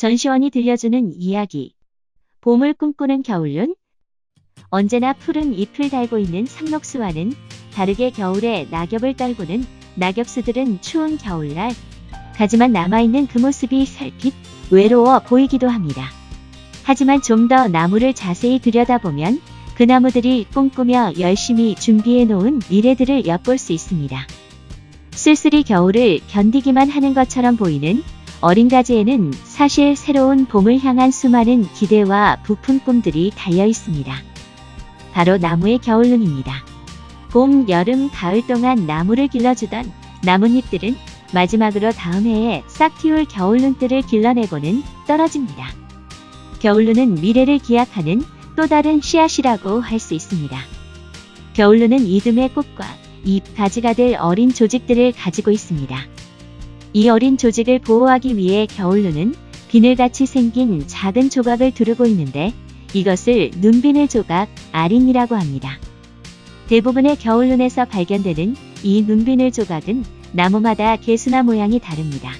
전시원이 들려주는 이야기. 봄을 꿈꾸는 겨울눈? 언제나 푸른 잎을 달고 있는 상록수와는 다르게 겨울에 낙엽을 떨구는 낙엽수들은 추운 겨울날 하지만 남아있는 그 모습이 살핏 외로워 보이기도 합니다. 하지만 좀 더 나무를 자세히 들여다보면 그 나무들이 꿈꾸며 열심히 준비해 놓은 미래들을 엿볼 수 있습니다. 쓸쓸히 겨울을 견디기만 하는 것처럼 보이는 어린 가지에는 사실 새로운 봄을 향한 수많은 기대와 부푼 꿈들이 달려 있습니다. 바로 나무의 겨울눈입니다. 봄, 여름, 가을 동안 나무를 길러주던 나뭇잎들은 마지막으로 다음 해에 싹 틔울 겨울눈들을 길러내고는 떨어집니다. 겨울눈은 미래를 기약하는 또 다른 씨앗이라고 할 수 있습니다. 겨울눈은 이듬해 꽃과 잎, 가지가 될 어린 조직들을 가지고 있습니다. 이 어린 조직을 보호하기 위해 겨울눈은 비늘같이 생긴 작은 조각을 두르고 있는데 이것을 눈비늘 조각, 아린이라고 합니다. 대부분의 겨울눈에서 발견되는 이 눈비늘 조각은 나무마다 개수나 모양이 다릅니다.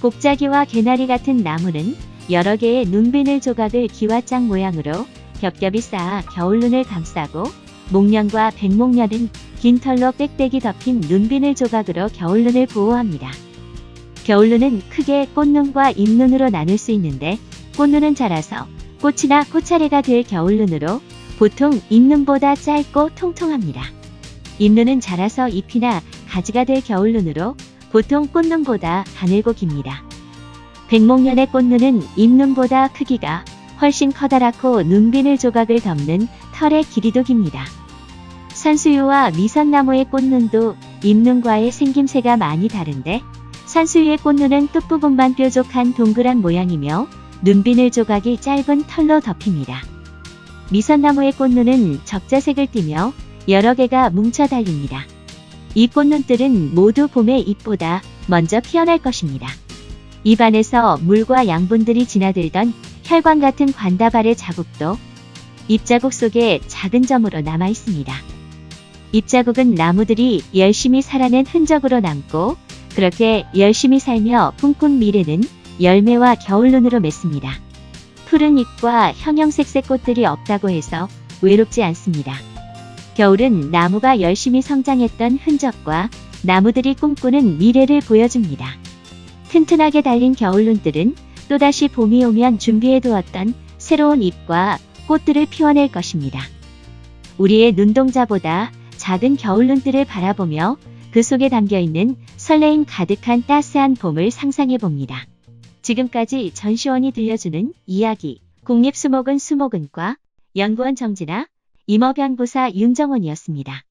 복자기와 개나리 같은 나무는 여러 개의 눈비늘 조각을 기와장 모양으로 겹겹이 쌓아 겨울눈을 감싸고 목련과 백목련은 긴 털로 빽빽이 덮인 눈비늘 조각으로 겨울눈을 보호합니다. 겨울눈은 크게 꽃눈과 잎눈으로 나눌 수 있는데 꽃눈은 자라서 꽃이나 꽃차례가 될 겨울눈으로 보통 잎눈보다 짧고 통통합니다. 잎눈은 자라서 잎이나 가지가 될 겨울눈으로 보통 꽃눈보다 가늘고 깁니다. 백목련의 꽃눈은 잎눈보다 크기가 훨씬 커다랗고 눈비늘 조각을 덮는 털의 길이도 깁니다. 산수유와 미선나무의 꽃눈도 잎눈과의 생김새가 많이 다른데 산수유의 꽃눈은 끝부분만 뾰족한 동그란 모양이며 눈비늘 조각이 짧은 털로 덮입니다. 미선나무의 꽃눈은 적자색을 띠며 여러 개가 뭉쳐 달립니다. 이 꽃눈들은 모두 봄의 잎보다 먼저 피어날 것입니다. 입 안에서 물과 양분들이 지나들던 혈관 같은 관다발의 자국도 잎자국 속에 작은 점으로 남아 있습니다. 잎자국은 나무들이 열심히 살아낸 흔적으로 남고 그렇게 열심히 살며 꿈꾼 미래는 열매와 겨울눈으로 맺습니다. 푸른 잎과 형형색색 꽃들이 없다고 해서 외롭지 않습니다. 겨울은 나무가 열심히 성장했던 흔적과 나무들이 꿈꾸는 미래를 보여줍니다. 튼튼하게 달린 겨울눈들은 또다시 봄이 오면 준비해 두었던 새로운 잎과 꽃들을 피워낼 것입니다. 우리의 눈동자보다 작은 겨울눈들을 바라보며 그 속에 담겨 있는 설레임 가득한 따스한 봄을 상상해 봅니다. 지금까지 전시원이 들려주는 이야기 국립수목원 수목원과 연구원 정진아 임업연구사 윤정원이었습니다.